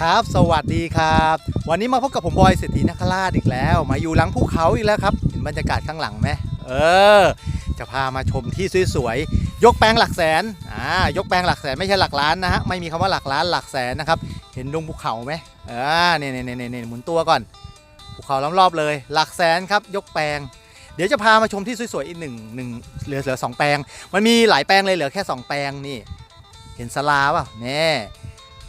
ครับ สวัสดีครับ วันนี้มาพบกับผมบอยเศรษฐีนคราชอีกแล้ว มาอยู่หลังภูเขาอีกแล้วครับเห็นบรรยากาศข้างหลังไหมเออ จะพามาชมที่สวยๆยกแปลงหลักแสนอ่ายกแปลงหลักแสนไม่ใช่หลักล้านนะฮะไม่มีคำว่าหลักล้านหลักแสนนะครับเห็นดงภูเขาไหมอ่าเนี่ยเนี่ยเนี่ยเนี่ยหมุนตัวก่อนภูเขาล้อมรอบเลย หลักแสนครับ ยกแปลงเดี๋ยวจะพามาชมที่สวยๆอีกหนึ่งหนึ่งเหลือเหลือสองแปลง มันมีหลายแปลงเลยเหลือแค่สองแปลงนี่ เห็นสลาเปล่าแน่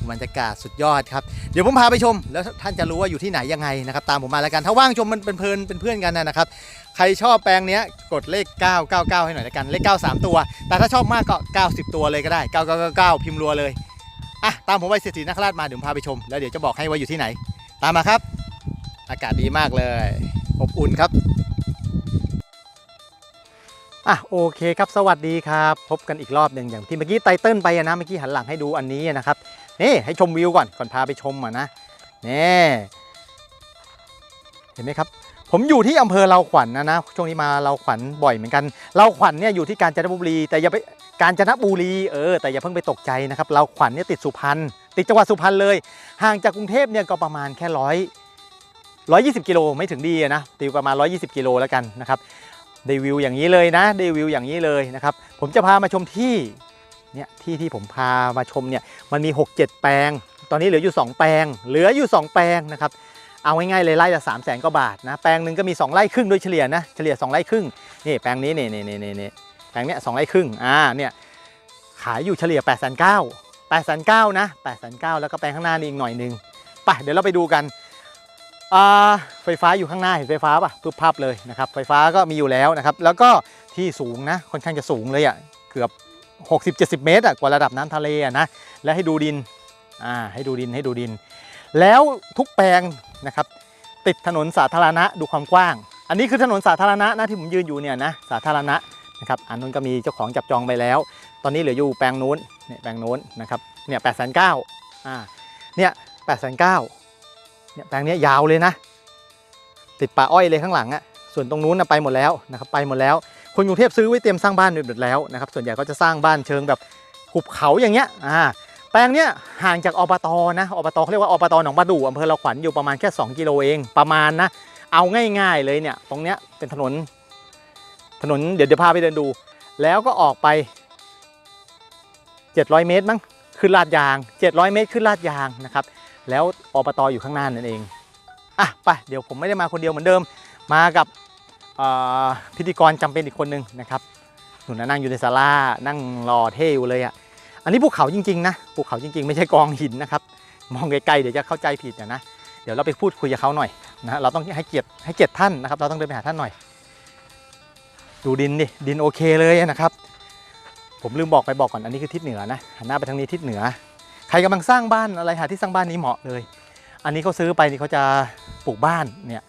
บรรยากาศสุดยอดครับ เดี๋ยวผมพาไปชม แล้วท่านจะรู้ว่าอยู่ที่ไหนยังไงนะครับ ตามผมมาแล้วกัน ถ้าว่างชมมันเป็นเพลินเป็นเพื่อนกันนะครับ ใครชอบแปลงเนี้ยกดเลข 999 ให้หน่อยละกัน เลข 9 3 ตัว แต่ถ้าชอบมากก็ 90 ตัวเลยก็ได้ 9999 พิมพ์รัวเลยอะตามผมไปเศรษฐีนคราชมาเดี๋ยวพาไปชม แล้วเดี๋ยวจะบอกให้ว่าอยู่ที่ไหน ตามมาครับ อากาศดีมากเลย อบอุ่นครับอะโอเคครับสวัสดีครับ พบกันอีกรอบหนึ่งอย่างที่เมื่อกี้ไตเติ้ลไปนะเมื่อกี้หันหลังให้ดูอันนี้นะครับ นี่ให้ชมวิวก่อนก่อนพาไปชมอะนะนี่เห็นไหมครับ ผมอยู่ที่อำเภอเราขวัญนะนะช่วงนี้มาเราขวัญบ่อยเหมือนกันเราขวัญเนี่ยอยู่ที่กาญจนบุรี แต่อย่าไปกาญจนบุรีเออแต่อย่าเพิ่งไปตกใจนะครับเราขวัญเนี่ยติดสุพรรณติดจังหวัดสุพรรณเลย ห่างจากกรุงเทพเนี่ยก็ประมาณแค่ร้อยร้อยยี่สิบกิโลไม่ถึงดีนะตีประมาณ120กิโลแล้วกันนะครับได้วิวอย่างนี้เลยนะได้วิวอย่างนี้เลยนะครับผมจะพามาชมที่ เนี่ยที่ที่ผมพามาชมเนี่ยมันมี 6 7 แปลง ตอนนี้เหลืออยู่ 2 แปลง เหลืออยู่ 2 แปลงนะครับเอาง่ายๆเลยไร่ละ3 0 0แสนกว่าบาทนะ แปลงหนึ่งก็มี 2 ไร่ครึ่งโดยเฉลี่ยนะเฉลี่ย 2 ไร่ครึ่งนี่แปลงนี้นี่นี่นี่นี่นี่แปลงเนี้ยสไร่ครึ่งอ่าเนี่ยขายอยู่เฉลี่ย8 9 0 0 0 8 9 0 0นเก้านะ8 9 0 0แล้วก็แปลงข้างหน้านี่อีกหน่อยหนึงไปเดี๋ยวเราไปดูกันอ่าไฟฟ้าอยู่ข้างหน้าเห็นไฟฟ้าป่ะปุ๊บพับเลยนะครับไฟฟ้าก็มีอยู่แล้วนะครับแล้วก็ที่สูงนะค่อนข้างจะสูงเลยอะเกือบ 60-70 เมตรอะกว่าระดับน้ำทะเลอะนะและให้ดูดินอ่าให้ดูดินให้ดูดิน แล้วทุกแปลงนะครับติดถนนสาธารณะดูความกว้าง อันนี้คือถนนสาธารณะนะที่ผมยืนอยู่เนี่ยนะสาธารณะนะครับอันนู้นก็มีเจ้าของจับจองไปแล้ว ตอนนี้เหลืออยู่แปลงนู้นเนี่ยแปลงนู้นนะครับเนี่ยแปดแสนเก้าอ่าเนี่ยแปดแสนเก้าเนี่ยแปลงนี้ยยาวเลยนะ ติดป่าอ้อยเลยข้างหลังอะ่ะส่วนตรงนู้นนะไปหมดแล้วนะครับไปหมดแล้ว คนกรุงเทพซื้อไว้เตรียมสร้างบ้านหมดแล้วนะครับส่วนใหญ่ก็จะสร้างบ้านเชิงแบบหุบเขาอย่างเงี้ยอ่าแปลงเนี้ยห่างจากอบตนะอบตเขาเรียกว่าอบตหนองประดู่อำเภอเราขวัญอยู่ประมาณแค่ 2 กิโลเองประมาณนะเอาง่ายๆเลยเนี่ยตรงเนี้ยเป็นถนนถนนเดี๋ยวเดี๋ยวพาไปเดินดู แล้วก็ออกไป 700 เมตรมั้งขึ้นลาดยาง 700 เมตรขึ้นลาดยางนะครับแล้วอบตอยู่ข้างหน้านั่นเองอะไปเดี๋ยวผมไม่ได้มาคนเดียวเหมือนเดิมมากับ พิธีกรจำเป็นอีกคนนึงนะครับหนุนนะนั่งอยู่ในศาลานั่งรอเท่อยู่เลยอะอันนี้ภูเขาจริงๆนะภูเขาจริงๆ ไม่ใช่กองหินนะครับมองไกลๆเดี๋ยวจะเข้าใจผิดนะนะเดี๋ยวเราไปพูดคุยกับเขาหน่อยนะเราต้องให้เกียรติให้เกียรติท่านนะครับ เราต้องเดินไปหาท่านหน่อย ดูดินดิดินโอเคเลยนะครับ ผมลืมบอกไปบอกก่อนอันนี้คือทิศเหนือนะหันหน้าไปทางนี้ทิศเหนือ ใครกำลังสร้างบ้านอะไรหาที่สร้างบ้านนี้เหมาะเลย อันนี้เขาซื้อไปนี่เขาจะปลูกบ้านเนี่ย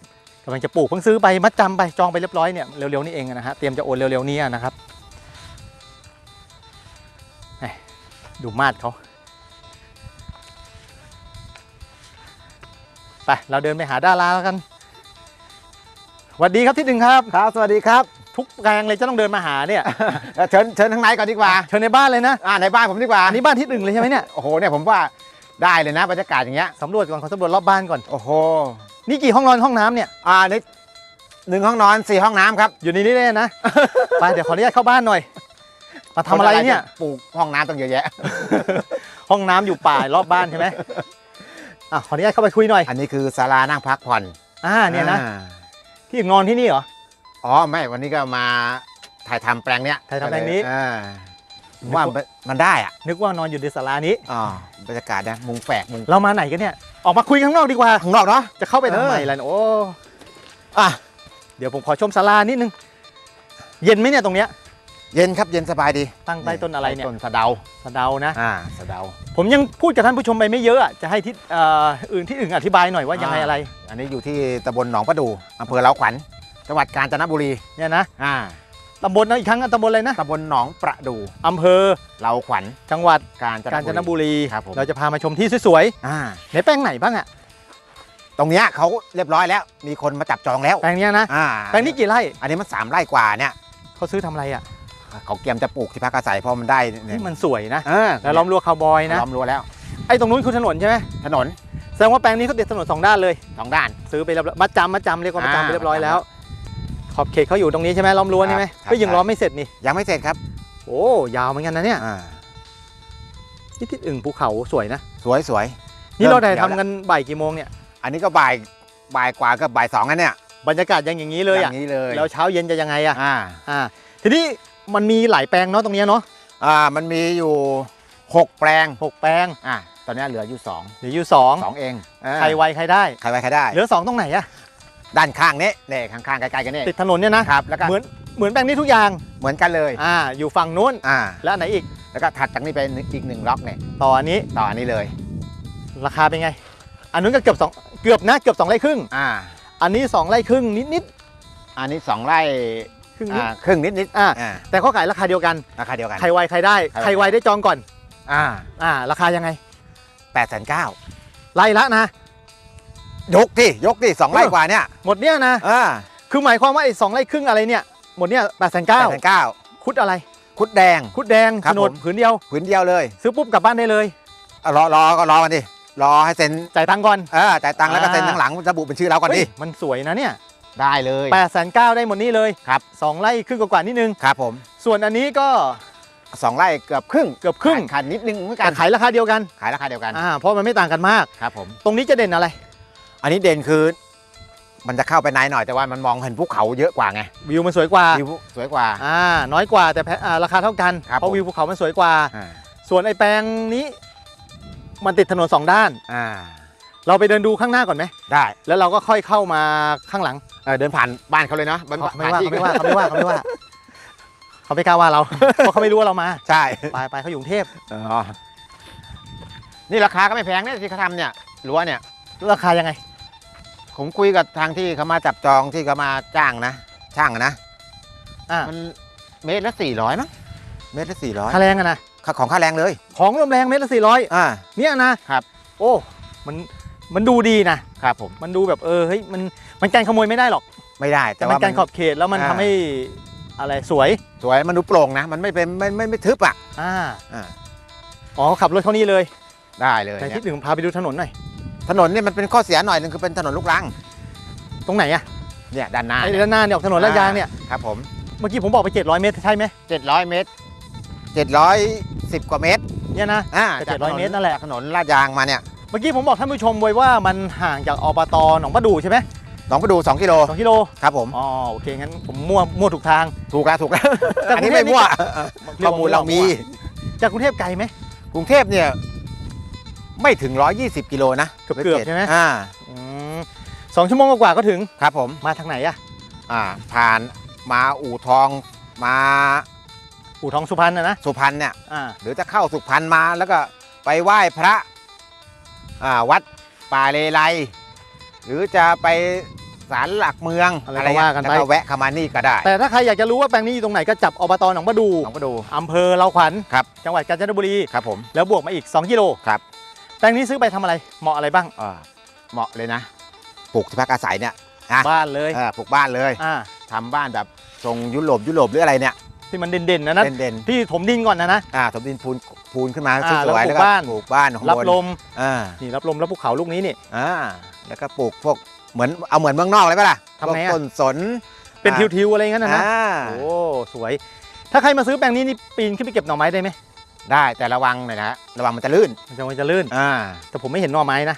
กำลังจะปลูกเพิ่งซื้อไปมัดจำไปจองไปเรียบร้อยเนี่ยเร็วๆนี่เองนะฮะเตรียมจะโอนเร็วๆนี้นะครับแหม่ดูมาดเขาไปเราเดินไปหาดาราแล้วกันสวัสดีครับที่หนึ่งครับครับ สวัสดีครับ ทุกแปลงเลยจะต้องเดินมาหาเนี่ยเอ่อเชิญเชิญทางในก่อนดีกว่าเชิญในบ้านเลยนะอ่าในบ้านผมดีกว่าอันนี้บ้านที่หนึ่งเลยใช่ไหมเนี่ยโอ้โหเนี่ยผมว่า ได้เลยนะบรรยากาศอย่างเงี้ยสำรวจก่อนขอสำรวจรอบบ้านก่อน โอ้โหนี่กี่ห้องนอนห้องน้ำเนี่ย อ่าในหนึ่งห้องนอนสี่ห้องน้ำครับอยู่ในนี้เลยนะ ไปเดี๋ยวขออนุญาตเข้าบ้านหน่อย มาทำอะไรเนี่ย ปลูกห้องน้ำต้องเยอะแยะ ห้องน้ำอยู่ป่ารอบบ้านใช่ไหมอะขออนุญาตเข้าไปคุยหน่อย อันนี้คือศาลานั่งพักผ่อนอ่าเนี่ยนะ อ่าที่นอนที่นี่เหรอ อ๋อไม่วันนี้ก็มาถ่ายทำแปลงเนี้ยถ่ายทำแปลงนี้ อ่าผม ว่ามันมันได้อะนึกว่านอนอยู่ในศาลานี้อ๋อบรรยากาศนะมุงแฝกมุงเรามาไหนกันเนี่ย ออกมาคุยข้างนอกดีกว่าข้างนอกเนาะจะเข้าไปทำไมเออล่ะโอ้อะเดี๋ยวผมขอชมศาลานิดนึง เย็นไหมเนี่ยตรงเนี้ยเย็นครับเย็นสบายดี ตั้งใต้ต้นอะไรเนี่ยต้นสะเดาสะเดานะอ่าสะเดา ผมยังพูดกับท่านผู้ชมไปไม่เยอะอะจะให้ที่เอ่ออื่นที่อื่นอธิบายหน่อยว่ายังไงอ่าอะไร อันนี้อยู่ที่ตำบลหนองประดูอำเภอเล้าขวัญจังหวัดกาญจนบุรีเนี่ยนะอ่า ตำบลนะอีกครั้งอะตำบลอะไรนะตำบลหนองประดูอำเภอเราขวัญจังหวัดกาญจกาญจนนบุบุรีรีครับผมเราจะพามาชมที่สวยอ่าๆในแป้งไหนบ้างอะตรงเนี้ยเขาเรียบร้อยแล้ว มีคนมาจับจองแล้วแปลงเนี้ยนะอ่าแปลงนี้กี่ไร่อันนี้มันสามไร่กว่าเนี่ยเขาซื้อทำอะไรอะเขาเตรียมจะปลูกที่พักอาศัยเพราะมันได้เนี่ยที่มันสวยนะเออแล้วล้อมรั้วคาวบอยนะล้อมรั้วแล้วไอ้ตรงนู้นคือถนนใช่ไหมถนนแสดงว่าแปลงนี้เขาติดถนนสองด้านเลยสองด้าน ซื้อไปเรียบร้อยมัดจำมัดจำเรียกว่ามัดจำอ่าไปเรียบร้อยมัดจำแล้ว ขอบเขตเขาอยู่ตรงนี้ใช่ไหมล้อมรั้วใช่ไหมครับก็ยังใช่ล้อมไม่เสร็จนี่ยังไม่เสร็จครับ โอ้ยาวเหมือนกันนะเนี่ยอ่านี่ทิศอึ่งภูเขาสวยนะ สวยสวยนี่เราเริ่ถ่ายมเขียวแล้วทำกันบ่ายกี่โมงเนี่ย อันนี้ก็บ่ายบ่ายกว่าก็บ่ายสองอันเนี่ยบรรยากาศยังอย่างนี้เลยออะย่างนี้เลยแล้วเช้าเย็นจะยังไงอะอ่าอ่าทีนี้มันมีหลายแปลงเนาะตรงเนี้ยเนาะอ่ามันมีอยู่หกแปลงหกแปลงอ่าตอนนี้เหลืออยู่สองเหลืออยู่สองสองเองอ่าใครไวใครได้ใครไว้ใครได้ เหลือสองตรงไหนอะ ด้านข้างนี้เนี่ยข้างๆใกล้ๆกันนี่ติดถนนเนี่ยนะครับแล้วก็เหมือนเหมือนแปลงนี้ทุกอย่างเหมือนกันเลยอ่าอยู่ฝั่งนู้นอ่าแล้วอันไหนอีกแล้วก็ถัดจากนี้ไปอีกหนึ่งล็อกเนี่ยต่ออันนี้ต่ออันนี้เลย ราคาเป็นไง อันนู้นก็เกือบสองเกือบนะเกือบสองไร่ครึ่งอ่าอันนี้สองไร่ครึ่งนิดนิดอันนี้สองไร่ๆครึ่งนิดอ่าครึ่งนิดนิดๆอ่าอ่าแต่เขาขายราคาเดียวกันราคาเดียวกันใครไวใครได้ใครไวใครไวได้จองก่อนอ่าอ่าราคายังไงแปดแสนเก้าไร่ละนะ ยกดิยกดิสองไร่กว่าเนี่ยหมดเนี่ยนะอ่าคือหมายความว่าไอ้สองไร่ครึ่งอะไรเนี่ยหมดเนี่ยแปดแสนแปเก้าดแสนเก้าคุดอะไร คุดแดง คุดแดงครัโฉบนดผมผืนเดียว ผืนเดียวเลย ซื้อปุ๊บกลับบ้านได้เลยอะรอรอก็รอมันดิรอให้เซ็นจ่ายตังค์ก่อนเออจ่ายตังค์แล้วก็อ่าเซ็นทั้างหลังระบุเป็นชื่อเราก่อนดิเฮ้ยมันสวยนะเนี่ยได้เลยแปดแสนเก้าได้หมดนี่เลยครับสองไร่ครึ่งกว่าๆนิดนึงครับผมส่วนอันนี้ก็สองไร่เกือบครึ่งเกือบครึ่งขาดนิดนึงเหมือนกัแต่นขายราคาเดียวกันขายราคาเดียวกันอ่าเพราะมันไม่ต่างกันมากครับผมตรงนี้จะเด่นอะไร อันนี้เด่นคือ มันจะเข้าไปในหน่อยแต่ว่ามันมองเห็นภูเขาเยอะกว่าไงวิวมันสวยกว่า วิวสวยกว่า อ่า น้อยกว่าแต่แพอ่าราคาเท่ากัน ครับเพราะผม วิวภูเขามันสวยกว่า อ่าส่วนไอ้แปลงนี้ มันติดถนนสองด้าน อ่าเราไปเดินดูข้างหน้าก่อนไหม ได้แล้วเราก็ค่อยเข้ามาข้างหลังเออเดินผ่านบ้านเขาเลยเนาะบ้านเขาไม่ผ่านว่าที่เขาไม่ว่าเขาไม่ว่าเขาไม่ว่าเขาไม่กล้าว่าเรา เพราะเขาไม่รู้ว่าเรามา ใช่ไปไปเขาอยู่กรุงเทพ อ๋อนี่ราคาก็ไม่แพงเนี่ยที่เขาทำเนี่ยรั้วเนี่ย ราคายังไง ผมคุยกับทางที่เขามาจับจองที่เขามาจ้างนะ ช่างอะนะ อ่ามันเมตรละสี่ร้อยมั้ง เมตรละสี่ร้อยค่าแรงอะนะ ของค่าแรงเลย ของรวมแรงเมตรละสี่ร้อยอ่า เนี่ยนะครับ โอ้ มันมันดูดีนะครับผม มันดูแบบเออเฮ้ยมันมันการขโมยไม่ได้หรอก ไม่ได้ แต่แต่มันว่าการขอบเขตแล้วมันอ่าทำให้อะไรสวย สวยมันดูโปร่งนะ มันไม่เป็นไม่ไม่ไม่ทึบอะอ่า อ่า อ๋อขับรถเข้านี่เลยได้เลยแต่เนี่ที่ยหนึ่งพาไปดูถนนหน่อย ถนนเนี่ยมันเป็นข้อเสียหน่อยหนึงคือเป็นถนนลูกรังตรงไหนอะเนี่ยด้านหน้าไอ้เนี่ยด้านหน้าเนี่ยออกถนนลาดยางเนี่ย ครับผม เมื่อกี้ผมบอกไป 700 เมตรใช่ไหม700 เมตร 710 กว่าเมตรเนี่ยนะ อ่าก็จากถ700เมตรนั่นแหละ จากถนนลาดยางมาเนี่ยเมื่อกี้ผมบอกท่านผู้ชมไว้ว่ามันห่างจากอบตหนองประดูใช่ไหมหนองประดู2กิโลสองกิโลครับผมอ๋อโอเคงั้นผมมั่วมั่วถูกทาง ถูกแล้วถูกแล้วจากอันนี้กรุงเทไม่พมั่วนี่ข้อมูลเรามี จากกรุงเทพไกลไหมกรุงเทพเนี่ย ไม่ถึง 120 กิโลนะเกือบๆใช่ไหมอ่าอืมสองชั่วโมงกว่าๆก็ถึงครับผมมาทางไหนอะอ่าผ่านมาอู่ทองมาอู่ทองสุพรรณนะนะสุพรรณเนี่ยอ่าหรือจะเข้าสุพรรณมาแล้วก็ไปไหว้พระอ่าวัดป่าเลไลหรือจะไปศาลหลักเมืองอะไรก็ว่ากันไปแล้วก็แวะเข้ามานี่ก็ได้ แต่ถ้าใครอยากจะรู้ว่าแปลงนี้อยู่ตรงไหนก็จับอบตหนองประดูลองไปดูอำเภอเราขวัญครับจังหวัดกาญจนบุรีครับผมแล้วบวกมาอีก 2 กิโลครับ แปลงนี้ซื้อไปทำอะไร เหมาะอะไรบ้าง อ่าเหมาะเลยนะปลูกที่พักอาศัยเนี่ยนะบ้านเลยเออปลูกบ้านเลยอ่าทำบ้านแบบทรงยุโรปยุโรปหรืออะไรเนี่ยที่มันเด่นๆนะนะเด่นที่ถมดินก่อนนะนะ ๆอ่าถมดินพูนพูนขึ้นมาอ่าสวยๆแล้แล้ววปลูกก็บ้าน ปลูกบ้านข้างรับบนลมอ่านี่รับลมรับภูเขาลูกนี้นี่ อ่าแล้วก็ปลูกพวกเหมือนเอาเหมือนเมืองนอกเลยปะล่ะทำไงอะพวกต้นสนเป็นอ่าทิวๆอะไรงั้นนะนะอ่าโอ้สวย ถ้าใครมาซื้อแปลงนี้นี่ปีนขึ้นไปเก็บหน่อไม้ได้ไหม ได้แต่ระวังหน่อยนะระวังมันจะลื่นมันจะมันจะลื่น อ่าแต่ผมไม่เห็นหน่อไม้นะ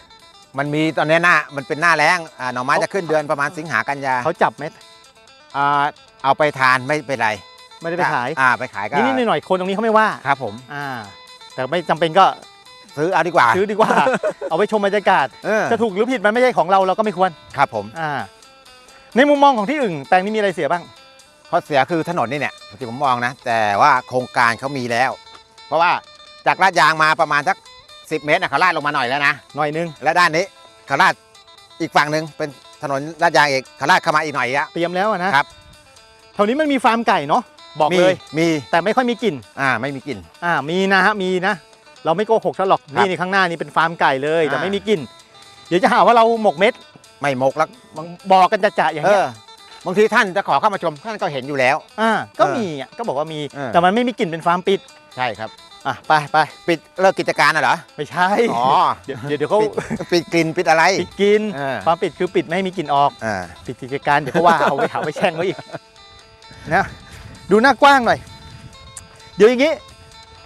มันมีตอนนี้หน้ามันเป็นหน้าแล้งอ่าหน่อไม้จะขึ้นเดือนประมาณสิงหากันยาเขาจับไหมอ่าเอาไปทานไม่เป็นไรไม่ได้ไปขายอ่าไปขายก็นิดๆหน่อยๆคนตรงนี้เขาไม่ว่าครับผมอ่าแต่ไม่จำเป็นก็ซื้อเอาดีกว่าซื้อดีกว่า เอาไปชมบรรยากาศเออจะถูกหรือผิดมันไม่ใช่ของเราเราก็ไม่ควรครับผมอ่าในมุมมองของที่อื่นแปลงนี้มีอะไรเสียบ้างข้อเสียคือถนนนี่เนี่ยที่ผมมองนะ แต่ว่าโครงการเขามีแล้ว เพราะว่าจากลาดยางมาประมาณสัก 10 เมตรนะเขาลาดลงมาหน่อยแล้วนะ หน่อยนึง และด้านนี้เขาลาดอีกฝั่งหนึ่งเป็นถนนลาดยางอีกเขาลาดเข้ามาอีกหน่อยอะเตรียมแล้วอะนะครับแถวนี้มันมีฟาร์มไก่เนาะบอกมีเลย มีแต่ไม่ค่อยมีกลิ่นอ่าไม่มีกลิ่น อ่ามีนะฮะมีนะ เราไม่โกหกท่านหรอกครับนี่นี่ข้างหน้านี่เป็นฟาร์มไก่เลยแต่อ่าไม่มีกลิ่นเดี๋ยวจะหาว่าเราหมกเม็ดไม่มกแล้วบอกกันจะจะๆอย่างเอเงี้ยอบางทีท่านจะขอเข้ามาชมท่านก็เห็นอยู่แล้วอ่าก็เออมีอะก็บอกว่ามีเออแต่มันไม่มีกลิ่นเป็นฟาร์มปิด ใช่ครับอะไปไปปิดเลิกกิจการน่ะเหรอไม่ใช่อ๋อเดี๋ยวเดี๋ยวเดี๋ยวเขาปิดปิดกลิ่นปิดอะไร ปิดกินเออความปิดคือปิดไม่ให้มีกลิ่นออก อ่าปิดกิจการเดี๋ยวเขาว่าเอาไปหาไปแช่งเขาอีกนะดูหน้ากว้างหน่อย เดี๋ยวอย่างนี้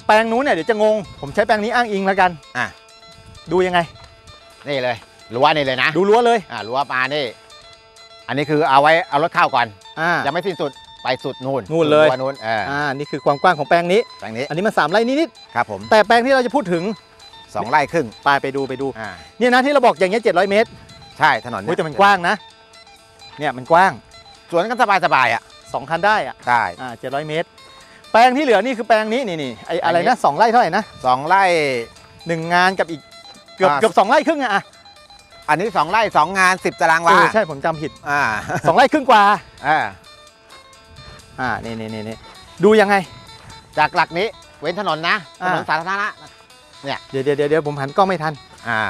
แปลงนู้นเนี่ยเดี๋ยวจะงง ผมใช้แปลงนี้อ้างอิงแล้วกัน อะดูยังไง นี่เลยรั้วนี่เลยนะดูรั้วเลย อ่ารั้วมานี่ อันนี้คือเอาไว้เอารถเข้าก่อนอ่ายังไม่สิ้นสุด ไปสุดนู่นนู่นเลยรั้วนู่นเอออ่านี่คือความกว้างของแปลงนี้ทางนี้ อันนี้มันสามไร่นิดครับผมๆแต่แปลงที่เราจะพูดถึงสองไร่ครึ่งไปไปดูไปดูอ่าเนี่ยนะที่เราบอกอย่างเงี้ย700เมตร ใช่ถนนโอ้ยแต่มันกว้างนะ เนี่ยมันกว้างสวนกันสบายสบายๆอะสองคันได้อะได้อ่า700เมตร แปลงที่เหลือนี่คือแปลงนี้นี่นี่ไออะไรอันนี้นะสองไร่เท่าไหร่นะสองไร่หนึ่งงานกับอีกเกือบอ่าเกือบสองไร่ครึ่งอะอะอันนี้สองไร่สองงานสิบตารางเอวาอใช่ผมจำผิดอ่าสองไร่ครึ่งกว่าอ่า อ่านี่นี่นี่นี่ดูยังไง จากหลักนี้เว้นถนนนะถอ่านนสาธารณะเดี๋ยวเดี๋ยวเดี๋ยวเดี๋ยวผมหันกล้องไม่ทัน อ่า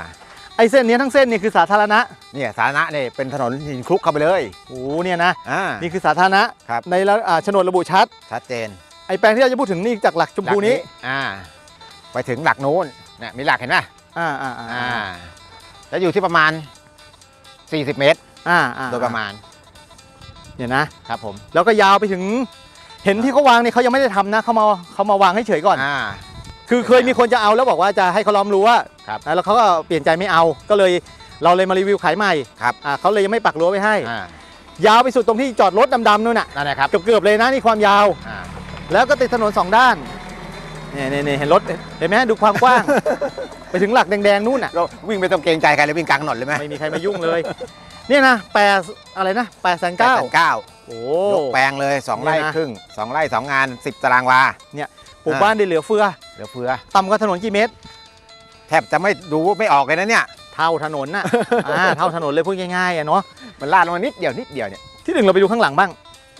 ไอ้เส้นเนี้ยทั้งเส้นนี่คือสาธารณะเนี่ยสาธารณะนี่เป็นถนนหินคลุกเข้าไปเลยโอ้โหเนี่ยนะอ่านี่คือสาธารณะครับในระอ่าโฉนดระบุชัดชัดเจน ไอ้แปลงที่เราจะพูดถึงนี่จากหลักชมพูนี้หลักอ่าไปถึงหลักนู้นเนี่ยมีหลักเห็นไหมอ่าอ่าอ่าอ่าจะอยู่ที่ประมาณ 40 เมตรอ่าอ่าโดยประมาณ เนี่ยนะครับผมแล้วก็ยาวไปถึง เห็นที่เขาวางเนี่ยเขายังไม่ได้ทำนะเขามาเขามาวางให้เฉยก่อนอ่าคือเคยมีคนจะเอาแล้วบอกว่าจะให้เขาล้อมรั้วครับนะแล้วเขาก็เปลี่ยนใจไม่เอาก็เลยเราเลยมารีวิวขายใหม่ครับอ่าเขาเลยยังไม่ปักรั้วไว้ให้อ่ายาวไปสุดตรงที่จอดรถดำๆนู่นน่ะนั่นแหละครับเกือบๆเลยนะนี่ความยาวอ่าแล้วก็ติดถนนสองด้านเนี่ยเนี่ยเนี่ยเห็นรถเห็นไหมดูความกว้าง ไปถึงหลักแดงๆนู่นน่ะเราวิ่งไม่ต้องเกรงใจใครเลยวิ่งกลางถนนเลยไหมไม่มีใครมายุ่งเลย เนี่ยนะแปดอะไรนะแปดแสนเก้าเก้าโอ้ยกแปลงเลยสองไร่เนี่ยนะครึ่งสองไร่สองงานสิบตารางวาปลูกอ่าบ้านได้เหลือเฟือ เหลือเฟือต่ำกว่าถนนกี่เมตร แทบจะไม่ดูไม่ออกเลยนะเนี่ย เท่าถนนน่ะอ่าเท่าถนนเลยพูดง่ายๆอะเนาะมันลาดลงมานิดเดียวนิดเดียวเนี่ยที่หนึ่งเราไปดูข้างหลังบ้าง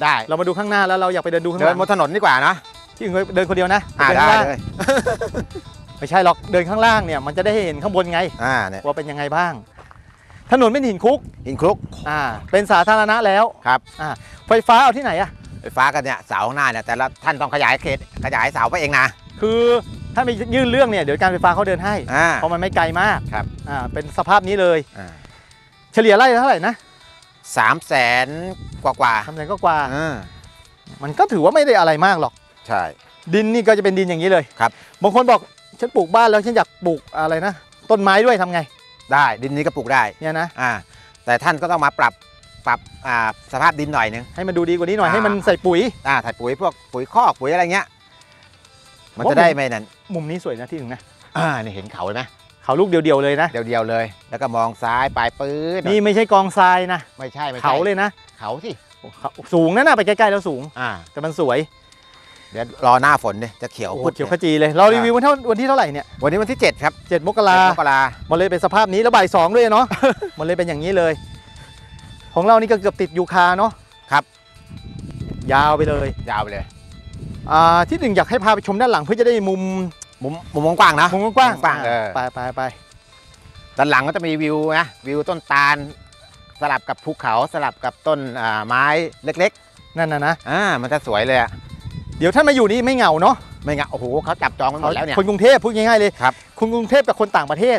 ได้ เรามาดูข้างหน้าแล้วเราอยากไปเดินดูข้างหเดิลันงบนถนนดีกว่านะที่อื่นเดินคนเดียวนะอ่าปได้ข้างล่างเลยไม่ใช่หรอกเดินข้างล่างเนี่ยมันจะได้เห็นข้างบนไงอ่าเนี่ยว่าเป็นยังไงบ้าง ถนนเป็นหินคลุกหินคลุกอ่าเป็นสาธารณะแล้วครับอ่าไฟฟ้าเอาที่ไหนอะไฟฟ้ากันเนี่ยเสาข้างหน้าเนี่ยแต่ละท่านต้องขยายเขตขยายเสาไปเองนะคือถ้าไม่ยื่นเรื่องเนี่ยเดี๋ยวการไฟฟ้าเขาเดินให้อ่าเพราะมันไม่ไกลมากครับอ่าเป็นสภาพนี้เลยอ่าเฉลี่ยไร่ละเท่าไหร่นะสามแสนกว่ากว่าทำแสนก็กว่าอ่ามันก็ถือว่าไม่ได้อะไรมากหรอกใช่ ดินนี่ก็จะเป็นดินอย่างนี้เลยครับบางคนบอกฉันปลูกบ้านแล้วฉันอยากปลูกอะไรนะ ต้นไม้ด้วยทำไง ได้ดินนี้ก็ปลูกได้เนี่ยนะอ่าแต่ท่านก็ต้องมาปรับปรับอ่าสภาพดินหน่อยนึง ให้มันดูดีกว่านี้หน่อยอ่าให้มันใส่ปุ๋ยอ่าใส่ปุ๋ยพวกปุ๋ยคอกปุ๋ยอะไรเงี้ยมันว่าจะได้ไม่นั่นมุมนี้สวยนะที่ถึงนะอ่านี่เห็นเขาไหมเขาลูกเดียวๆเลยนะ เดียวๆเลย แล้วก็มองซ้ายปลายปื้ดนี่ไม่ใช่กองทรายนะไม่ใช่ไม่ใช่เขาเลยนะ เขาสิโอ้เขาสูงนะน่ะไปใกล้ๆแล้วสูงอ่าแต่มันสวย เดี๋ยวรอหน้าฝนดิจะเขียวโอ้โหพุดเขียวขจีเลย เรารีวิววันเท่าวันที่เท่าไหร่เนี่ยวันนี้วันที่ 7 ครับเจ็ดมกเจ็ดรามกรามันเลยเป็นสภาพนี้แล้วบ่ายสองด้วยเนาะ มันเลยเป็นอย่างนี้เลย ของเรานี่ก็เกือบติดยูคาเนาะครับ ยาวไปเลยยาวไปเลยอ่าที่หนึ่งอยากให้พาไปชมด้านหลังเพื่อจะได้มุมมุมมุมกว้างๆนะมุมกว้างมุมกว้างเออไปไปไปด้านหลังก็จะมีวิวนะวิวต้นตาล สลับกับภูเขาสลับกับต้นอ่าไม้เล็กนั่นนะนะ ๆอ่ามันจะสวยเลยอะ เดี๋ยวท่านมาอยู่นี่ไม่เหงาเนาะไม่งั้นโอ้โหเขาจับจองไปหมดแล้วเนี่ย คนกรุงเทพพูดง่ายๆเลยครับ คนกรุงเทพกับคนต่างประเทศ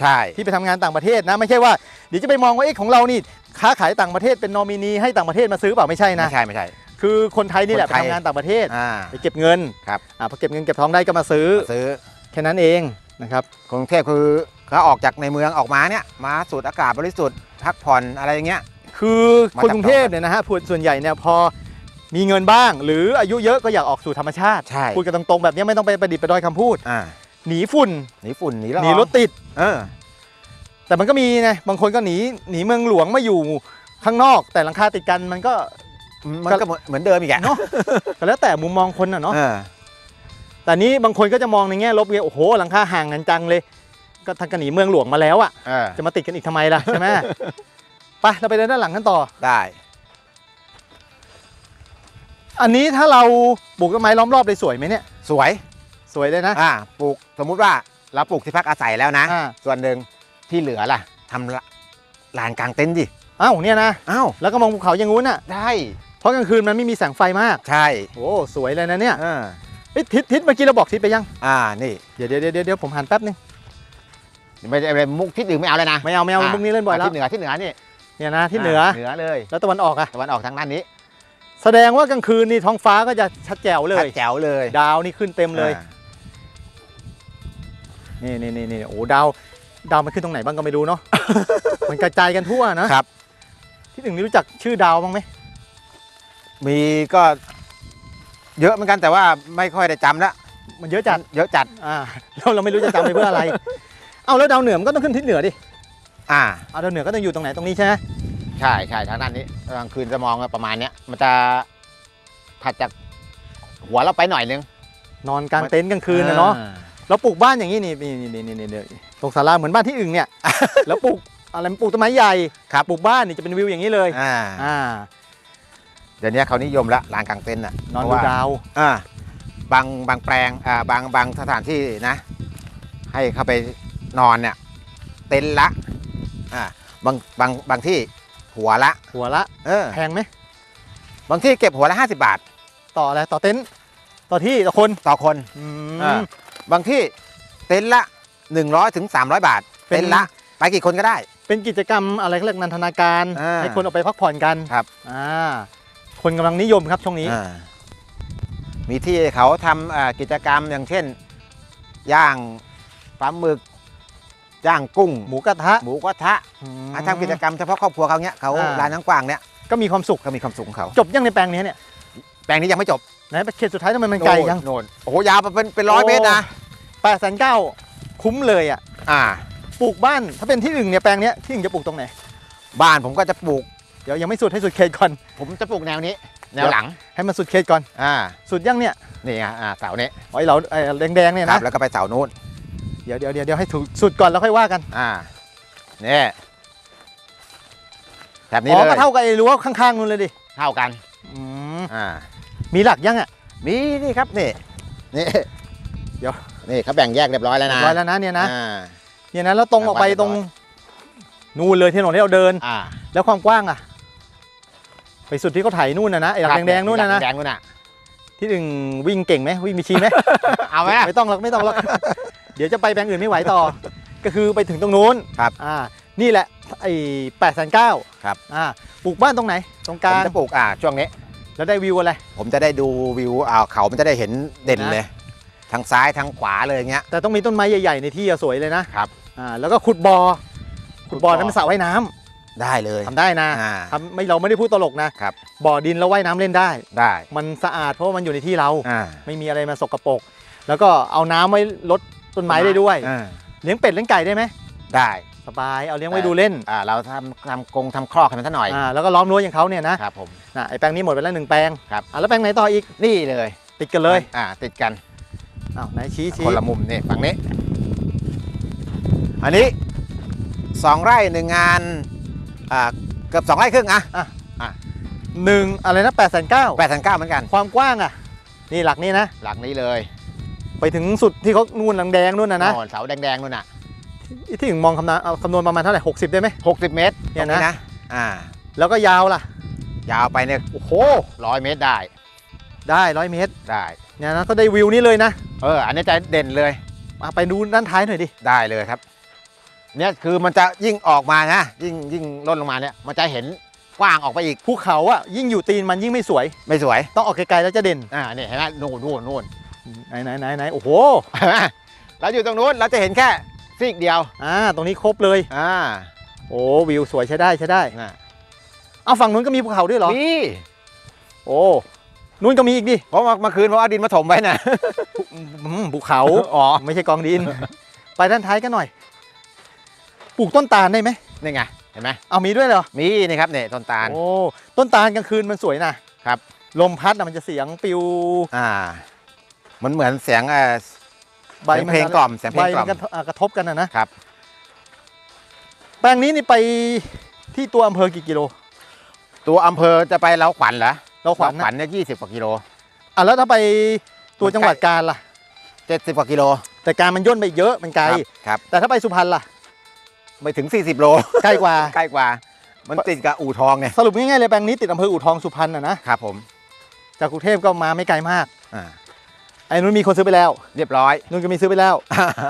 ใช่ ที่ไปทำงานต่างประเทศนะ ไม่ใช่ว่าเดี๋ยวจะไปมองว่าเอ๊ะของเรานี่ค้าขายต่างประเทศเป็นนอมินีให้ต่างประเทศมาซื้อเปล่าไม่ใช่นะ ไม่ใช่ไม่ใช่ คือคนไทยนี่แหละคไปนไทยทำงานต่างประเทศอ่า ไปเก็บเงินครับ อ่าพอเก็บเงินเก็บทองได้ก็มาซื้อซื้อแค่นั้นเองนะครับ กรุงเทพคือเขาออกจากในเมืองออกมาเนี่ยมาสูดอากาศบริสุทธิ์พักผ่อนอะไรอย่างเงี้ย คือมาคนจากกรุงเทพเนี่ยนะฮะส่วนใหญ่เนี่ยพอ มีเงินบ้าง หรืออายุเยอะก็อยากออกสู่ธรรมชาติใช่ พูดกันตรงๆแบบนี้ไม่ต้องไปประดิษฐ์ประดอยคำพูด อ่าหนีฝุ่น หนีฝุ่นหนีละอหองนีรถติด เออ แต่มันก็มีไงบางคนก็หนีหนีเมืองหลวงมาอยู่ข้างนอก แต่หลังคาติดกันมันก็ มันก็เหมือนเหมือนเดิมอีกอะเนอะก็แล้วแต่มุมมองคนน่ะเนาะเออแต่นี้บางคนก็จะมองในแง่ลบไงโอ้โหหลังคาห่างกันจังเลย ก็ท่านก็หนีเมืองหลวงมาแล้วอะเออจะมาติดกันอีกทำไมล่ะใช่ไหม ไปเราไปเดินด้านหลังกันต่อ ได้ อันนี้ถ้าเราปลูกต้นไม้ล้อมรอบได้สวยไหมเนี่ย สวยสวยเลยนะ อ่าปลูกสมมุติว่าเราปลูกที่พักอาศัยแล้วนะ อ่า ส่วนหนึ่งที่เหลือล่ะทำละลานกลางเต็นท์ดิอ้าวเนี่ยนะอ้าวแล้วก็มองภูเขาอย่างงู้นอะได้เพราะกลางคืนมันไม่มีแสงไฟมากใช่โอ้สวยเลยนะเนี่ยเออเอ้ยทิศทิศเมื่อกี้เราบอกทิศไปยังอ่านี่เดี๋ยวเดี๋ยวเดี๋ยวเดี๋ยวผมหันแป๊บนึงไม่ได้ไม่มุกทิศอื่นไม่เอาเลยนะไม่เอาไม่เอามุกนี้เล่นบ่อยแล้วทิศเหนือทิศเหนือนี่เนี่ยนะทิศเหนือ เหนือเลยแล้วตะวันออกอะตะวันออกทางด้านนี้ แสดงว่ากลางคืนนี่ท้องฟ้าก็จะชัดแจ๋วเลชัยดแจ๋วเลย ดาวนี่ขึ้นเต็มเลย อ่านี่นี่นี่นี่โอ้ดาว ดาวมันขึ้นตรงไหนบ้างก็ไม่รู้เนาะ มันกระจายกันทั่วนะครับ ที่หนึ่งนี่รู้จักชื่อดาวบ้างไหมมีก็เยอะเหมือนกันแต่ว่าไม่ค่อยได้จำละมันเยอะจัด เยอะจัด อ่าเราเราไม่รู้จะจำไปเพื่ออะไร เอาแล้วดาวเหนือมันก็ต้องขึ้นทิศเหนือดิอ่า เอาดาวเหนือก็ต้องอยู่ตรงไหนตรงนี้ใช่ไหม ใช่ใช่ทางด้านนี้กลางคืนจะมองประมาณเนี้ยมันจะถัดจากหัวเราไปหน่อยนึงนอนกลางเต็นท์กลางคืนนะเนาะอ่เราปลูกบ้านอย่างนี้นี่นี่นี่นี่นี่นี่ตรงศาลาเหมือนบ้านที่อื่นเนี่ยแล้วปลูกอะไรปลูกต้นไม้ใหญ่ครับปลูกบ้านนี่จะเป็นวิวอย่างนี้เลยอ่าอ่าเดี๋ยวนี้เขานิยมละลานกลางเต็นท์อะนอนเพดูราะว่าดาวอ่าบางบางแปลงอ่าบางบางสถานที่นะ ให้เข้าไปนอนเนี่ยเต็นท์ละอ่าบางบางบางที่ หัวละ หัวละเออแพงไหมบางที่เก็บหัวละ 50 บาท ต่ออะไรต่อเต็นท์ต่อที่ต่อคนต่อคนอือ่ามบางที่เต็นท์ละ 100ถึง300 บาท เป็น เต็นท์ละ ไปกี่คนก็ได้ เป็นกิจกรรมอะไรเขาเรียกนันทนาการอ่าให้คนออกไปพักผ่อนกันครับ อ่าคนกำลังนิยมครับช่วงนี้ อ่ามีที่เขาทำอ่ากิจกรรมอย่างเช่น ย่างปลาหมึก ย่างกุ้ง หมูกระทะหมูกระทะอืมอะทำกิจกรรมเฉพาะครอบครัวเขาเนี้ยเขาอ่า ร้านทั้งกว้างเนี้ยก็มีความสุข ก็มีความสุขของเขาจบยังในแปลงนี้เนี่ยแปลงนี้ยังไม่จบไหนเขตสุดท้ายทำไมมันไกลยัง โน่นโอ้โหยาวไปเป็นเป็นร้อยเมตรนะแปดแสนเก้าคุ้มเลยอะอ่า ปลูกบ้านถ้าเป็นที่อื่นเนี่ยแปลงเนี้ยที่อื่นจะปลูกตรงไหนบ้านผมก็จะปลูก เดี๋ยวยังไม่สุดให้สุดเขตก่อน ผมจะปลูกแนวนี้ แนวหลังให้มันสุดเขตก่อนอ่าสุดยังเนี่ยนี่ไงอ่าเสานี้ไอ้เราไอ้แดงๆเนี่ยครันะบแล้วก็ไปเสานู้น เดี๋ยวเดี๋ยวเดี๋ยวเดี๋ยวให้ถูกสุดก่อนแล้วค่อยว่ากัน อ่านี่แบบนี้อ๋อเลยก็เท่ากับไอ้รั้วข้างๆนู่นเลยดิเท่ากันอืมอ่ามีหลักยังอะ มีนี่ครับนี่นี่เดี๋ยว นี่เขาแบ่งแยกเรียบร้อยแล้วนะร้อยแล้วนะเนี่ยนะอ่า เนี่ยนะแล้วตรงออกไปเรียบร้อยตรงนู่นเลยที่ถนนที่เราเดิน อ่าแล้วความกว้างอะ ไปสุดที่เขาไถนู่นนะนะไอ้หลักแดงๆนู่นนะนะแดงๆนู่นน่ะที่หนึ่งวิ่งเก่งไหมวิ่งมีชีไหม เอาไหมไม่ต้องหรอกไม่ต้องหรอกเดี๋ยวจะไปแบงค์อื่นไม่ไหวต่อ ก็คือไปถึงตรงนู้นครับอ่านี่แหละไอ้แปดแสนเก้าครับอ่าปลูกบ้านตรงไหน ตรงกผมลางจะปลูกอ่าช่วงนี้ แล้วได้วิวอะไร ผมจะได้ดูวิวอ่าวเขามันจะได้เห็นเด่นนะ เลย ทางซ้ายทางขวาเลยอย่างเงี้ย แต่ต้องมีต้นไม้ใหญ่ๆในที่อะสวยเลยนะครับ อ่าแล้วก็ขุดบ่อขุดบ่อขุดบ่อนั้นเป็นสระว่ายน้ำได้เลยทำได้นะอ่า ทำไม่เราไม่ได้พูดตลกนะครับ บ่อดินแล้วว่ายน้ำเล่นได้ ได้มันสะอาดเพราะว่ามันอยู่ในที่เรา อ่า ไม่มีอะไรมาสกปรก แล้วก็เอาน้ำไว้ลด ต้นไม้ได้ด้วย อ่าเลี้ยงเป็ดเลี้ยงไก่ได้ไหมได้สบายเอาเลี้ยงไว้ดูเล่นอ่าเราทำทำกรงทำครอกให้มันสักหน่อยอ่าแล้วก็ล้อมรั้วอย่างเขาเนี่ยนะครับผมน่ะไอ้แปลงนี้หมดไปแล้วหนึ่งแปลงครับ อ่าแล้วแปลงไหนต่ออีกนี่เลยติดกันเลยอ่าติดกันอ้าวไหนชี้ชี้คนละมุมนี่ฝั่งนี้ อันนี้สองไร่หนึ่งงานอ่าเกือบสองไร่ครึ่งอะหนึ่งอะไรนะแปดแสนเก้าแปดพันเก้าเหมือนกัน ความกว้างอะ นี่หลักนี้นะ หลังนี้เลย ไปถึงสุดที่เขานู่นแดงๆนู่นนะนะโเสาแดงๆนู่นน่ะที่ที่ถึงมองคำนวณเอาคำนวณประมาณเท่าไหร่หกสิบได้ไหมหกสิบเมตรเนี่ยตรงนะอ่าแล้วก็ยาวล่ะ ยาวไปเนี่ยโอ้โหร้อยเมตรได้ ได้ร้อยเมตรได้เนี่ยนะก็ได้วิวนี้เลยนะเอออันนี้จะเด่นเลยมาไปดูด้านท้ายหน่อยดิได้เลยครับเนี่ยคือมันจะยิ่งออกมานะยิ่งยิ่งลดลงมาเนี่ยมันจะเห็นกว้างออกไปอีกภูเขาอะยิ่งอยู่ตีนมันยิ่งไม่สวย ไม่สวย ต้องออกไกลๆแล้วจะเด่นอ่านี่เห็นไหมนู่นนู่นนู่น ไหนไหนไหนไหนโอ้โหเห็นไหมเราอยู่ตรงนู้นเราจะเห็นแค่ซีกเดียว อ่า ตรงนี้ครบเลย อ่า โอ้วิวสวยใช้ได้ใช้ได้น่ะเอาฝั่งนู้นก็มีภูเขาด้วยเหรอมีโอ้ นู้นก็มีอีกดิ เพราะเมื่อคืนเพราะเอาดินมาถมไว้น่ะอืมภูเขา อ๋อ ไม่ใช่กองดิน ไปด้านท้ายกันหน่อย ปลูกต้นตาลได้ไหมนี่ไง เห็นไหมเอามีด้วยเหรอ มีนี่ครับเนี่ยต้นตาล โอ้ ต้นตาลกลางคืนมันสวยนะครับ ลมพัดอะมันจะเสียงปิว อ่า มันเหมือนเสียงเอ่อใบเสียงมันเพลงกล่อมเสียงเพใบลงกล่มัอมนกระทอ่ากระทบกันนะนะครับ แปลงนี้นี่ไปที่ตัวอำเภอกี่กิโล ตัวอำเภอจะไปเล้าขวัญเหรอเราขวัญขนะวัญเนี่ยยี่สิบกว่ากิโล อะแล้วถ้าไปตัวจังหวัดกาญล่ะ เจ็ดสิบกว่ากิโลแต่การมันย่นไปเยอะมันไกล ครับครับแต่ถ้าไปสุพรรณล่ะ ไม่ถึง40โล ใกล้กว่า ใกล้กว่า มันติดกับอู่ทองไงสรุปง่ายๆเลยแปลงนี้ติดอำเภออู่ทองสุพรรณนะนะครับผมจากกรุงเทพก็มาไม่ไกลมาก อ่า ไอ้นู้นมีคนซื้อไปแล้ว เรียบร้อย นู้นก็มีซื้อไปแล้ว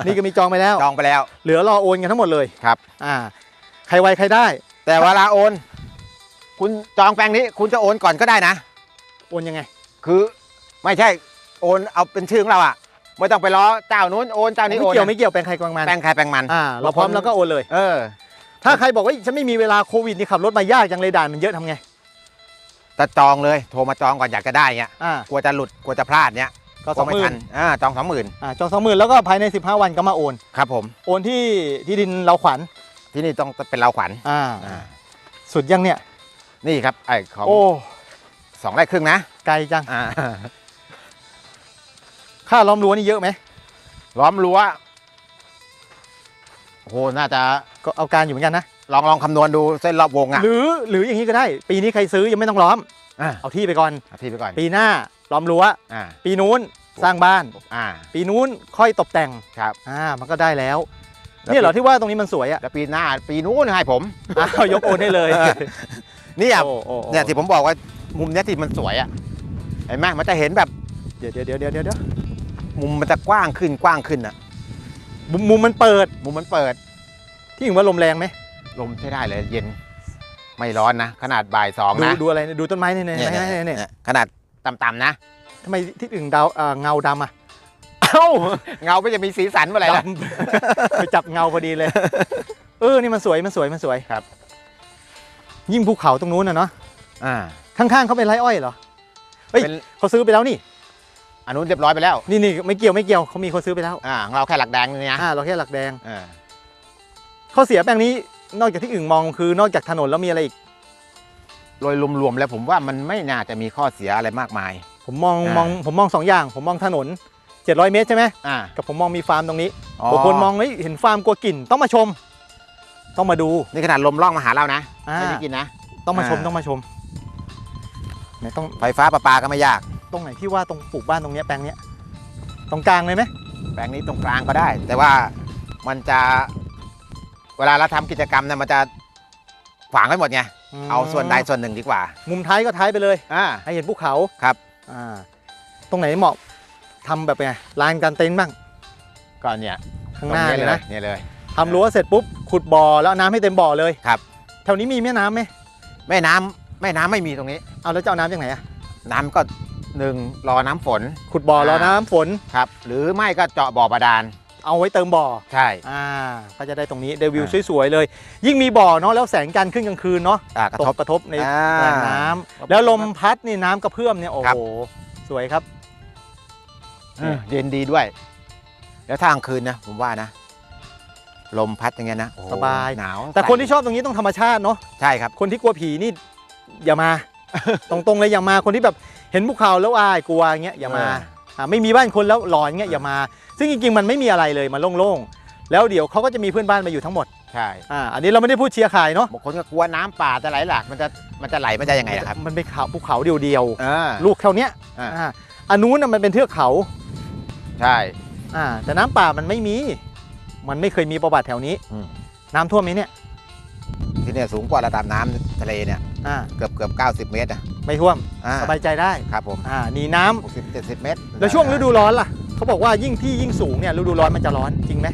นี่ก็มีจองไปแล้ว จองไปแล้ว เหลือรอโอนกันทั้งหมดเลยครับ อ่า ใครไวใครได้ แต่เวลาโอน คุณจองแปลงนี้ คุณจะโอนก่อนก็ได้นะ โอนยังไง คือไม่ใช่โอนเอาเป็นชื่อของเราอะไม่ต้องไปล้อเจ้านู้นโอนเจ้านี้ไม่โอนเกี่ยวไม่เกี่ยวแปลงใครกวางมันแปลงใครแปลงมันอ่าเราพร้อมแล้วก็โอนเลย เออ ถ้าใครบอกว่าฉันไม่มีเวลาโควิดนี่ขับรถมายากจังเลยด่านมันเยอะทำไงจะจองเลยโทรมาจองก่อนอยากจะได้เงี้ยอ่ากลัวจะหลุดกลัวจะพลาดเนี้ย ก็สองหมื่กลัวไทันอ่าจองสองหมื่นอ่าจองสองหมื่นแล้วก็ภายใน 15 วันก็มาโอนครับผมโอนที่ที่ดินเราขวัญที่นี่ต้องเป็นเราขวัญอ่าอ่าสุดยังเนี่ยนี่ครับไอ้ของโอ้สองไร่ครึ่งนะไกลจังอ่าค่าล้อมรั้วนี่เยอะไหมล้อมรั้วโอ้โหน่าจะก็เอาการอยู่เหมือนกันนะลองลองคำนวณดูเส้นรอบวงอะหรือหรืออย่างนี้ก็ได้ ปีนี้ใครซื้อยังไม่ต้องล้อมอ่าเอาที่ไปก่อนเอาที่ไปก่อน ปีหน้า ล้อมรั้ว อ่าปีนู้นสร้างบ้าน อ่า ปีนู้นค่อยตกแต่งครับอ่ามันก็ได้แล้วแล้วเนี่ยเหรอที่ว่าตรงนี้มันสวยอะแล้วปีหน้าปีนู้นให้ผม อ้าวยกโอนให้เลยเนี่ยโอ้โอ้โอ้เนี่ยที่ผมบอกว่ามุมเนี้ยที่มันสวยอะเห็นไหมมันจะเห็นแบบเดี๋ยวเดี๋ยวเดี๋ยวเดี๋ยวเดี๋ยวมุมมันจะกว้างขึ้นกว้างขึ้นอะมุมมุมมันเปิดมุมมันเปิดที่ถึงว่าลมแรงไหมลมใช้ได้เลย เย็นไม่ร้อนนะ ขนาดบ่ายสองดูนะดูอะไรเนี่ยดูต้นไม้เนี่ยเนี่ยเนี่ยเนี่ยเนี่ยเนี่ยขนาด ต่ำๆนะทำไมที่อื่นดาวเอ่อเงาดำอะเอ้าเงาไม่จะมีสีสันอะไรล่ะดำไปจับเงาพอดีเลย เออนี่มันสวยมันสวยมันสวยครับ ยิ่งภูเขาตรงนู้นน่ะเนาะอ่าข้างๆเขาเป็นไรอ้อยเหรอ เฮ้ย เป็นเขาซื้อไปแล้วนี่ อันนู้นเรียบร้อยไปแล้ว นี่นี่ไม่เกี่ยวไม่เกี่ยวเขามีคนซื้อไปแล้วอ่าของเราแค่หลักแดงนี่นะอ่าเราแค่หลักแดงอ่าข้อเสียแปลงนี้นอกจากที่อื่นมองคือนอกจากถนนแล้วมีอะไรอีก โดยรวมๆแล้วผมว่ามันไม่น่าจะมีข้อเสียอะไรมากมาย ผมมองอ่าม มองผมมองสองอย่าง ผมมองถนน 700 เมตรใช่ไหมอ่า กับผมมองมีฟาร์มตรงนี้บางคนมองเฮ้ยเห็นฟาร์มกลัวกลิ่นต้องมาชม ต้องมาดู นี่ขนาดลมล่องมาหาเรานะอ่า ไม่ได้กินนะ ต้องมาชมอ่า ต้องมาชมไหนต้องไฟฟ้าประปาก็ไม่ยาก ตรงไหนที่ว่าตรงปลูกบ้านตรงเนี้ยแปลงเนี้ยตรงกลางเลยไหมแปลงนี้ตรงกลางก็ได้ แต่ว่ามันจะเวลาเราทำกิจกรรมเนี่ยมันจะ ขวางกันหมดไงมเอาส่วนใดส่วนหนึ่งดีกว่า มุมท้ายก็ท้ายไปเลยอ่าให้เห็นภูเขาครับอ่าตรงไหนเหมาะทำแบบไงลานการเต็นท์บ้างก็เนี่ยข้างหน้าตรเลยนะเนี่ยเลยทำรั้วเสร็จปุ๊บขุดบ่อแล้วเอาน้ำให้เต็มบ่อเลยครับแถวนี้มีแม่น้ำไหมแม่น้ำแม่น้ำไม่มีตรงนี้เอาแล้วจะเอาน้ำจากไหนอะน้ำก็หนึ่งรอน้ำฝน ขุดบ่อรออ่าน้ำฝนครับหรือไม่ก็เจาะบ่อบาดาล เอาไว้เติมบ่อใช่ อ่าก็จะได้ตรงนี้ได้วิวอ่าสวยๆเลย ยิ่งมีบ่อเนาะแล้วแสงจันทร์ขึ้นกลางคืนเนาะอ่ากระตทบ กกระทบในอ่าแหล่งน้ำแล้วลมพัดนี่น้ำกระเพื่อมเนี่ยโอ้ครับ โหสวยครับ เออเย็นดีด้วย แล้วทางคืนนะ ผมว่านะ ลมพัดอย่างเงี้ยนะโอ้โหสบาย หนาวแต่คนที่ชอบตรงนี้ต้องธรรมชาติเนาะใช่ครับคนที่กลัวผีนี่อย่ามา ตรงๆเลยอย่ามาคนที่แบบเห็นภูเขาแล้วอายกลัวอย่างเงี้ยอย่ามาอ่าไม่มีบ้านคนแล้วหลอนเงี้ยอย่ามา ซึ่งจริงๆมันไม่มีอะไรเลยมันโล่งๆแล้วเดี๋ยวเขาก็จะมีเพื่อนบ้านมาอยู่ทั้งหมดใช่อ่าอันนี้เราไม่ได้พูดเชียร์ขายเนาะบางคนก็กลัวน้ำป่าจะไหลหลากมันจะมันจะไหลมันจะยังไงล่ะครับมันเป็นเขาภูเขาเดียวอ่าๆลูกเท่าเนี้ยอ่าอ่าอันนู้นน่ะมันเป็นเทือกเขาใช่ อ่าแต่น้ำป่ามันไม่มี มันไม่เคยมีประวัติแถวนี้อืม น้ำท่วมไหมเนี่ยที่เนี่ยสูงกว่าระดับน้ำทะเลเนี่ยอ่าเกือบเกือบ 90 เมตรอะไม่ท่วมอ่าสบายใจได้ครับผมอ่าหนีน้ำ60 70 เมตรแล้วช่วงฤดูร้อนล่ะ เขาบอกว่ายิ่งที่ยิ่งสูงเนี่ยฤดูร้อนมันจะร้อนจริงไหม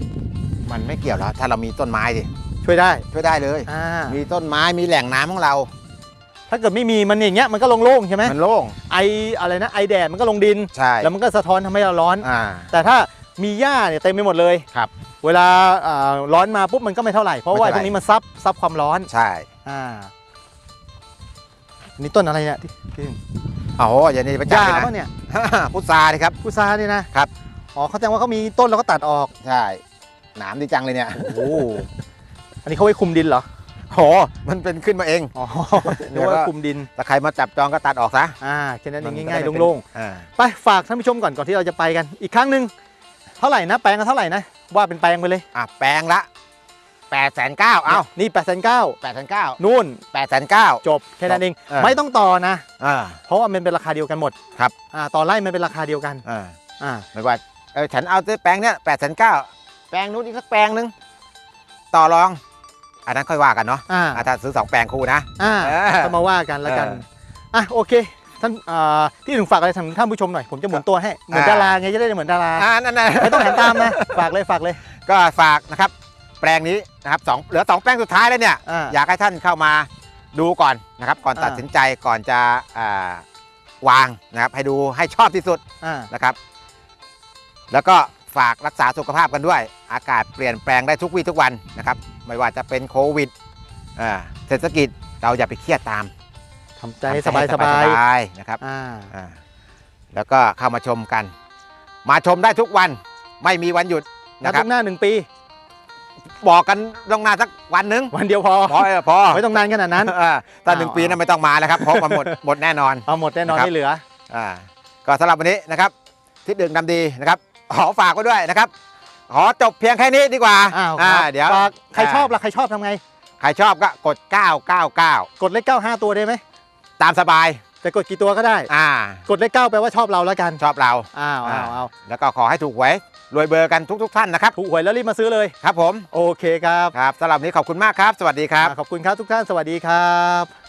มันไม่เกี่ยวแล้วถ้าเรามีต้นไม้ดิช่วยได้ช่วยได้เลย อ่ามีต้นไม้มีแหล่งน้ำของเรา ถ้าเกิดไม่มีมันอย่างเงี้ยมันก็โล่งๆใช่ไหมมันโล่งไออะไรนะไอแดดมันก็ลงดิน ใช่แล้วมันก็สะท้อนทำให้เราร้อน อ่า แต่ถ้ามีหญ้าเนี่ยเต็มไปหมดเลยครับ เวลาอ่าร้อนมาปุ๊บมันก็ไม่เท่าไหร่เพราะว่าไม่พเท่าไหร่วกนี้มันซับซับความร้อนใช่ อ่านี่ต้นอะไรเนี่ยที่ที่ โอ้โหอย่างนี้ประหจักญ้าษ์เลยปะนะเนี่ย พุทราดิครับ กุซาเนี่ยนะครับ อ๋อเขาแจ้งว่าเขามีต้นแล้วก็ตัดออก ใช่หนามดีจังเลยเนี่ยโอ้อันนี้เขาไว้คุมดินเหรอ โหมันเป็นขึ้นมาเอง อ๋อนึกว่าคุมดิน ถ้าใครมาจับจองก็ตัดออกซะอ่าแค่นั้นเองมันก็ง่ายได้เป็นๆโล่งอ่าๆ ไปฝากท่านผู้ชมก่อนก่อนที่เราจะไปกัน อีกครั้งหนึ่งเท่าไหร่นะ แปลงกันเท่าไหร่นะ ว่าเป็นแปลงไปเลย อะแปลงละ 8ปดแสนเก้าเอ้านี่8ปดแสนเก้าแปดแสนเก้านู่นแปดแสนเก้าจบแค่นั้นเอง เออ ไม่ต้องต่อนะ อ่า เพราะว่ามันเป็นราคาเดียวกันหมดครับ อ่าต่อไร่มันเป็นราคาเดียวกันอ่าอ่าไม่ว่าเออฉันเอาแปลงเนี้ยแปดแสนเก้าแปลงนู้นอีกสักแปลงนึงต่อรอง อันนั้นค่อยว่ากันเนาะอ่าอะถ้าซื้อสองแปลงคู่นะ อ่าเออก็มาว่ากันแล้วกันเอออะโอเคท่านอ่าที่หนึ่งฝากอะไรถึงท่านผู้ชมหน่อยผมจะหมุนตัวให้เหมือนอ่า ดาราไงจะได้เหมือนดาราอ่านั่นนะ ไม่ต้องหันตามนะฝากเลยฝากเลย ก็ฝากนะครับ แปลงนี้นะครับสองเหลือสองแปลงสุดท้ายแล้วเนี่ยอ่า อยากให้ท่านเข้ามาดูก่อนนะครับก่อนอ่า ตัดสินใจก่อนจะอ่าวางนะครับให้ดูให้ชอบที่สุดอ่านะครับ แล้วก็ฝากรักษาสุขภาพกันด้วย อากาศเปลี่ยนแปลงได้ทุกวี่ทุกวันนะครับไม่ว่าจะเป็นโควิดอ่าเศรษฐกิจเราอย่าไปเครียดตามทำใจให้สบายสบายทำใจให้ๆนะครับ อ่า อ่าแล้วก็เข้ามาชมกัน มาชมได้ทุกวันไม่มีวันหยุดนับนะครับล่วงหน้าหนึ่งปี บอกกันล่วงหน้าสักวันหนึงวันเดียวพอพอเออพอไม่ต้องนานขนาดนั้นอ่าถ้าอ้าวหนึ่งปีนั้นไม่ต้องมาแล้วครับเพราะมันหมดหมดแน่นอนเอาหมดแน่นอนนะครับไม่เหลืออ่าก็สำหรับวันนี้นะครับทิศดึงดำดีนะครับขอฝากไว้ด้วยนะครับ ขอจบเพียงแค่นี้ดีกว่าอ้าวอ่าครับเดี๋ยวฝากใครชอบาล่ะใครชอบทำไงใครชอบก็กด 999 กดเลขเก้าห้าตัวได้ไหมตามสบายจะกดกี่ตัวก็ได้ อ่า กดเลขเก้าแปลว่าชอบเราแล้วกัน ชอบเรา อ้าวอ้าวอ่าอ้าวแล้วก็ขอให้ถูกหวย รวยเบอร์กันทุกๆท่านนะครับถูกหวยแล้วรีบมาซื้อเลยครับผมโอเคครับครับสำหรับวันนี้ขอบคุณมากครับ สวัสดีครับอ่าขอบคุณครับทุกท่านสวัสดีครับ